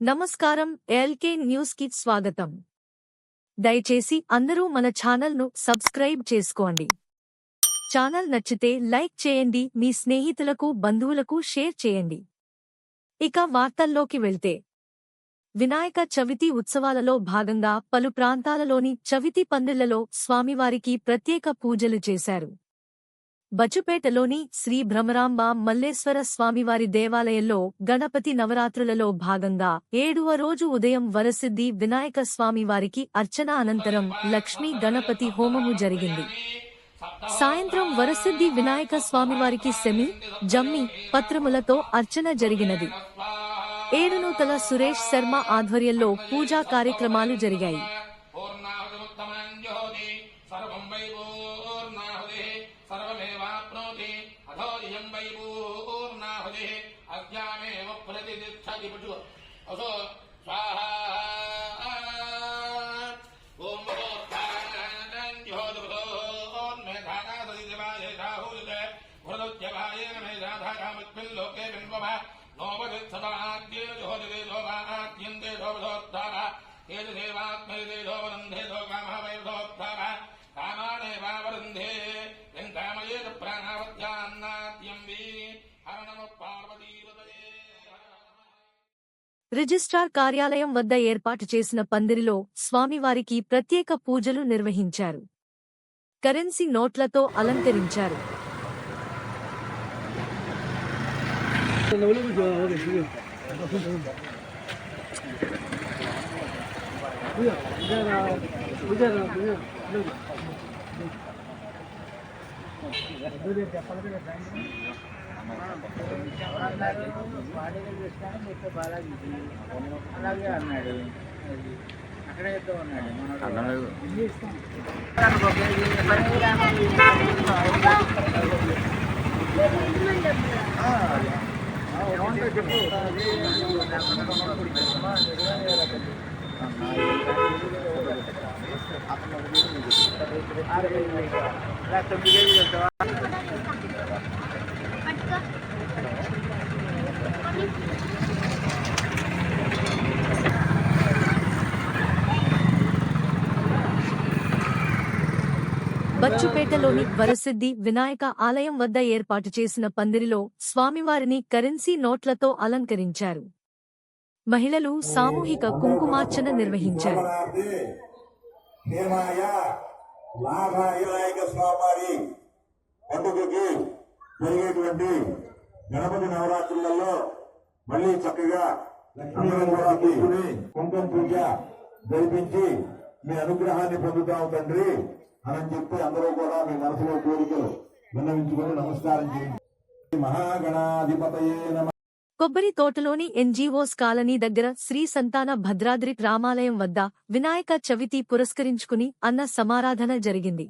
నమస్కారం ఎల్కే న్యూస్కి స్వాగతం. దయచేసి అందరూ మన ఛానల్ను సబ్స్క్రైబ్ చేసుకోండి. ఛానల్ నచ్చితే లైక్ చేయండి మీ స్నేహితులకు బంధువులకు షేర్ చేయండి. ఇక వార్తల్లోకి వెళ్తే. వినాయక చవితి ఉత్సవాలలో భాగంగా పలు ప్రాంతాలలోని చవితి పందిళ్ళలో స్వామివారికి ప్రత్యేక పూజలు చేశారు. బచుపేటలోని శ్రీ భ్రమరాంబ మల్లేశ్వర స్వామివారి దేవాలయంలో గణపతి నవరాత్రులలో భాగంగా ఏడవ రోజు ఉదయం వరసిద్ధి వినాయక స్వామివారికి అర్చన అనంతరం లక్ష్మీ గణపతి హోమము జరిగింది. సాయంత్రం వరసిద్ధి వినాయక స్వామివారికి సెమి జమ్మి పత్రములతో అర్చన జరిగినది. ఏడునూతల సురేష్ శర్మ ఆధ్వర్యంలో పూజా కార్యక్రమాలు జరిగాయి. అసో స్వాహా. ఓం లోకే బింబవ నోపదిత్సదాద్యేన జోదిదే లోకాద్యంతే లోపదోద్ధార ఏది దేవాత్మైదే లోపదంధే లోకామహవైదోద్ధార కామానేవావరుంధే ఎం కామయేత ప్రాణావత్యాన్నాద్యం వీ హర నమ పార్వతీవదయే రిజిస్ట్రార్ కార్యాలయం వద్ద ఏర్పాటు చేసిన పందిరిలో స్వామివారికి ప్రత్యేక పూజలు నిర్వహించారు. కరెన్సీ నోట్లతో అలంకరించారు. అలాగే అన్నాడు అక్కడే చెప్తా ఉన్నాడు మనోడు. ఆ, ఆ, ఏమంటావు చెప్పు. ఇలా తొమ్మిది కేజీలు చెప్తావా బచ్చుపేటలోని వరసిద్ధి వినాయక ఆలయం వద్ద ఏర్పాటు చేసిన పందిరిలో స్వామివారిని కరెన్సీ నోట్లతో అలంకరించారు. మహిళలు సామూహిక కుంకుమార్చన నిర్వహించారు. జరిగేటువంటి గణపతి నవరాత్రులలో మళ్ళీ చక్కగా కూడా కుంకుమ పూజ జరిపించి మీ అనుగ్రహాన్ని పొందుతాం తండ్రి. అని చెప్పి అందరూ కూడా మీ మనసులో కోరికలు విన్నవించుకొని నమస్కారం చేయండి. మహాగణాధిపతయే నమ. కొబ్బరి తోటలోని ఎన్జీఓస్ కాలనీ దగ్గర శ్రీ సంతాన భద్రాద్రి రామాలయం వద్ద వినాయక చవితి పురస్కరించుకుని అన్న సమారాధన జరిగింది.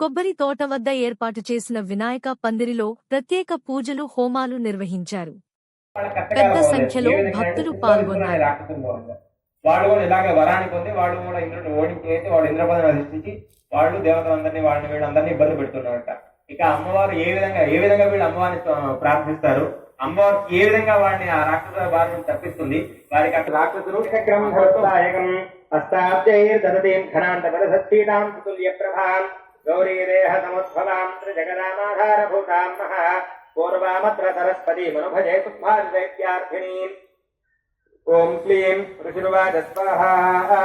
కొబ్బరి తోట వద్ద ఏర్పాటు చేసిన వినాయక పందిరిలో ప్రత్యేక పూజలు హోమాలు నిర్వహించారు. పెద్ద సంఖ్యలో భక్తులు పాల్గొన్నారు. వాడు కూడా ఇలాగే వరాన్ని పొంది వాడు కూడా ఇంద్రుడిని ఓడించేసి వాడు ఇంద్రపదం అధిష్ఠించి వాళ్ళు దేవతలందరినీ వాళ్ళని వీళ్ళందరినీ ఇబ్బంది పెడుతున్నారట. ఇక అమ్మవారు ఏ విధంగా ఏ విధంగా వీళ్ళు అమ్మవారిని ప్రార్థిస్తారు? అమ్మవారు ఏ విధంగా వాడిని ఆ రాక్షస బారి నుంచి తప్పిస్తుంది? వారికి అక్కడ రాక్షసులు हस्ताब्जैर्दधतीं घनान्तपदसत्तीनाम् तुल्यप्रभाम् गौरीदेहसमुद्भवाम् त्रिजगदामाधारभूताम् महः पूर्वामत्र सरस्वतीमनुभजे सुभार्दैत्यार्थिनीम् ॐ क्लीं ऋषिर्वाच स्वाहा।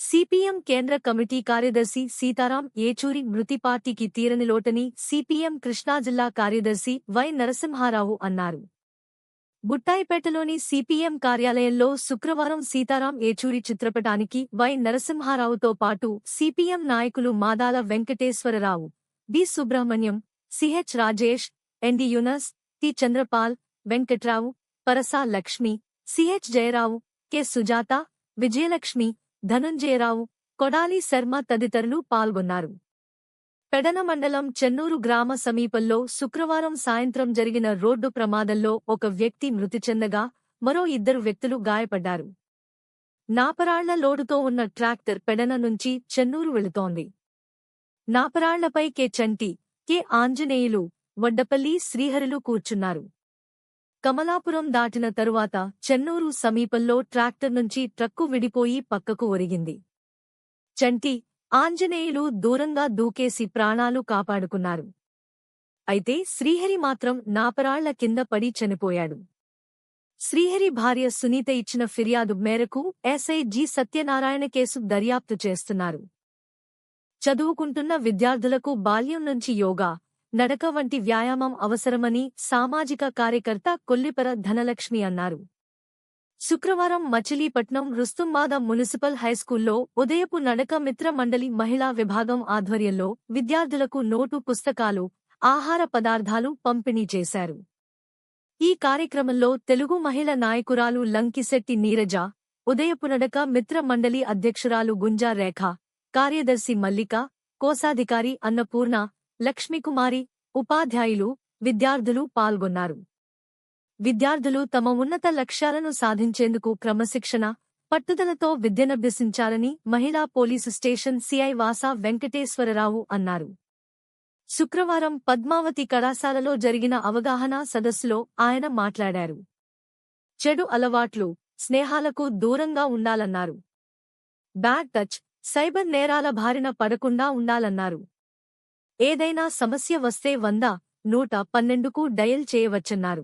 సిపిఎం కేంద్ర కమిటీ కార్యదర్శి సీతారాం ఏచూరి మృతి పార్టీకి తీరని లోటని సిపిఎం కృష్ణా జిల్లా కార్యదర్శి వై నరసింహారావు అన్నారు. బుట్టాయిపేటలోని సిపిఎం కార్యాలయంలో శుక్రవారం సీతారాం ఏచూరి చిత్రపటానికి వై నరసింహారావుతో పాటు సిపిఎం నాయకులు Madala Venkateswararao B Subrahmanyam CH Rajesh ND Yunus T Chandrapal Venkatrao Parasa Lakshmi CH Jayarao K Sujatha Vijayalakshmi Dhanunjayarao Kodali Sharma తదితరులు పాల్గొన్నారు. పెడన మండలం చెన్నూరు గ్రామ సమీపంలో శుక్రవారం సాయంత్రం జరిగిన రోడ్డు ప్రమాదంలో ఒక వ్యక్తి మృతి చెందగా మరో ఇద్దరు వ్యక్తులు గాయపడ్డారు. నాపరాళ్ళ లోడుతో ఉన్న ట్రాక్టర్ పెడన నుంచి చెన్నూరు వెళుతోంది. నాపరాళ్ళపై కె చంటి కె ఆంజనేయులు వడ్డపల్లి శ్రీహరులు కూర్చున్నారు. కమలాపురం దాటిన తరువాత చెన్నూరు సమీపంలో ట్రాక్టర్ నుంచి ట్రక్కు విడిపోయి పక్కకు ఒరిగింది. చంటి ఆంజనేయులు దూరంగా దూకేసి ప్రాణాలు కాపాడుకున్నారు. అయితే శ్రీహరి మాత్రం నాపరాళ్ళ కింద పడి చనిపోయాడు. శ్రీహరి భార్య సునీత ఇచ్చిన ఫిర్యాదు మేరకు ఎస్ఐ జి సత్యనారాయణ కేసు దర్యాప్తు చేస్తున్నారు. చదువుకుంటున్న విద్యార్థులకు బాల్యం నుంచి యోగా నడక వంటి వ్యాయామం అవసరమని సామాజిక కార్యకర్త కొల్లిపర ధనలక్ష్మి అన్నారు. శుక్రవారం మచిలీపట్నం రుస్తుంబాద మున్సిపల్ హైస్కూల్లో ఉదయపు నడక మిత్ర మండలి మహిళా విభాగం ఆధ్వర్యంలో విద్యార్థులకు నోటు పుస్తకాలు ఆహార పదార్థాలు పంపిణీ చేశారు. ఈ కార్యక్రమంలో తెలుగు మహిళ నాయకురాలు లంకిశెట్టి నీరజ ఉదయపు నడక మిత్ర మండలి అధ్యక్షురాలు గుంజా రేఖ కార్యదర్శి మల్లిక కోశాధికారి అన్నపూర్ణ లక్ష్మీకుమారి ఉపాధ్యాయులు విద్యార్థులు పాల్గొన్నారు. విద్యార్థులు తమ ఉన్నత లక్ష్యాలను సాధించేందుకు క్రమశిక్షణ పట్టుదలతో విద్యనభ్యసించాలని మహిళా police station CI Vasa Venkateswararao అన్నారు. శుక్రవారం పద్మావతి కళాశాలలో జరిగిన అవగాహన సదస్సులో ఆయన మాట్లాడారు. చెడు అలవాట్లు స్నేహాలకు దూరంగా ఉండాలన్నారు. బ్యాడ్ టచ్ సైబర్ నేరాల బారిన పడకుండా ఉండాలన్నారు. ఏదైనా సమస్య వస్తే వంద నూట పన్నెండుకు డయల్ చేయవచ్చన్నారు.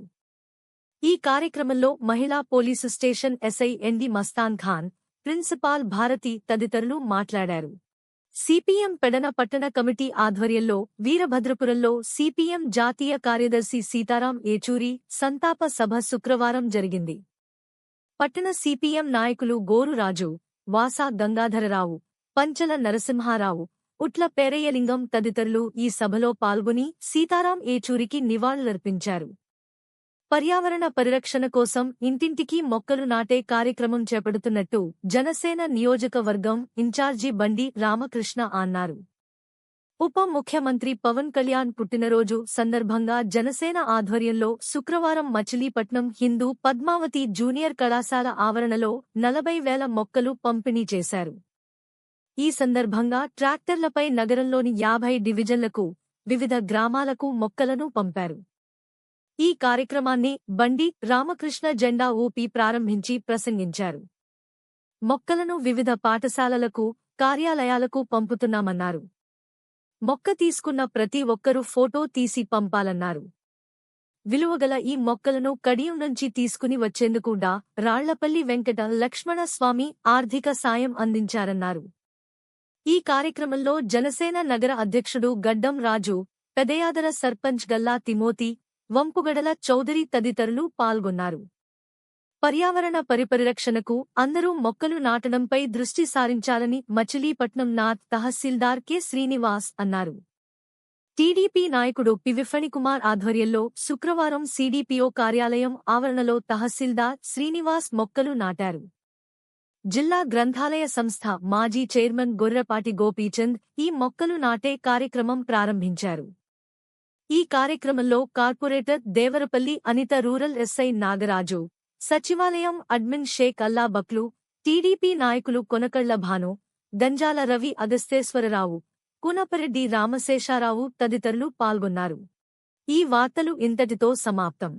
ఈ కార్యక్రమంలో మహిళా police station SI ND Mastan Khan principal Bharathi తదితరులు మాట్లాడారు. సిపిఎం పెడన పట్టణ కమిటీ ఆధ్వర్యంలో వీరభద్రపురంలో సిపిఎం జాతీయ కార్యదర్శి సీతారాం ఏచూరి సంతాప సభ శుక్రవారం జరిగింది. పట్టణ సిపిఎం నాయకులు గోరురాజు వాసా గంగాధరరావు పంచల నరసింహారావు ఉట్ల పేరయ్యలింగం తదితరులు ఈ సభలో పాల్గొని సీతారాం ఏచూరికి నివాళులర్పించారు. పర్యావరణ పరిరక్షణ కోసం ఇంటింటికి మొక్కలు నాటే కార్యక్రమం చేపడుతున్నట్టు జనసేన నియోజకవర్గం ఇన్ఛార్జి బండి రామకృష్ణ అన్నారు. ఉప ముఖ్యమంత్రి పవన్ కళ్యాణ్ పుట్టినరోజు సందర్భంగా జనసేన ఆధ్వర్యంలో శుక్రవారం మచిలీపట్నం హిందూ పద్మావతి జూనియర్ కళాశాల ఆవరణలో నలభై వేల మొక్కలు పంపిణీ చేశారు. ఈ సందర్భంగా ట్రాక్టర్లపై నగరంలోని యాభై డివిజన్లకు వివిధ గ్రామాలకు మొక్కలను పంపారు. ఈ కార్యక్రమాన్ని బండి రామకృష్ణ జెండా ఊపి ప్రారంభించి ప్రసంగించారు. మొక్కలను వివిధ పాఠశాలలకు కార్యాలయాలకు పంపుతున్నామన్నారు. మొక్క తీసుకున్న ప్రతి ఒక్కరూ ఫోటో తీసి పంపాలన్నారు. విలువగల ఈ మొక్కలను కడియం నుంచి తీసుకుని వచ్చేందుకు డా. రాళ్ళపల్లి వెంకట లక్ష్మణ స్వామి ఆర్థిక సాయం అందించారన్నారు. ఈ కార్యక్రమంలో జనసేన నగర అధ్యక్షుడు గడ్డం రాజు పెదయాదర సర్పంచ్ గల్లా తిమోతి వంపుగడల చౌదరి తదితరులు పాల్గొన్నారు. పర్యావరణ పరిపరిరక్షణకు అందరూ మొక్కలు నాటడంపై దృష్టి సారించాలని మచిలీపట్నం నాథ్ తహసీల్దార్ కె శ్రీనివాస్ అన్నారు. టీడీపీ నాయకుడు పివిఫణికుమార్ ఆధ్వర్యంలో శుక్రవారం సీడీపీఓ కార్యాలయం ఆవరణలో తహసీల్దార్ శ్రీనివాస్ మొక్కలు నాటారు. జిల్లా గ్రంథాలయ సంస్థ మాజీ చైర్మన్ గొర్రపాటి గోపీచంద్ ఈ మొక్కలు నాటే కార్యక్రమం ప్రారంభించారు. ఈ కార్యక్రమంలో corporator Devarapalli Anitha rural SI Nagaraju సచివాలయం అడ్మిన్ షేక్ అల్లా బక్లు టీడీపీ నాయకులు కొనకళ్ళ భాను గంజాల రవి అగస్తేశ్వరరావు కునపరెడ్డి రామశేషారావు తదితరులు పాల్గొన్నారు. ఈ వార్తలు ఇంతటితో సమాప్తం.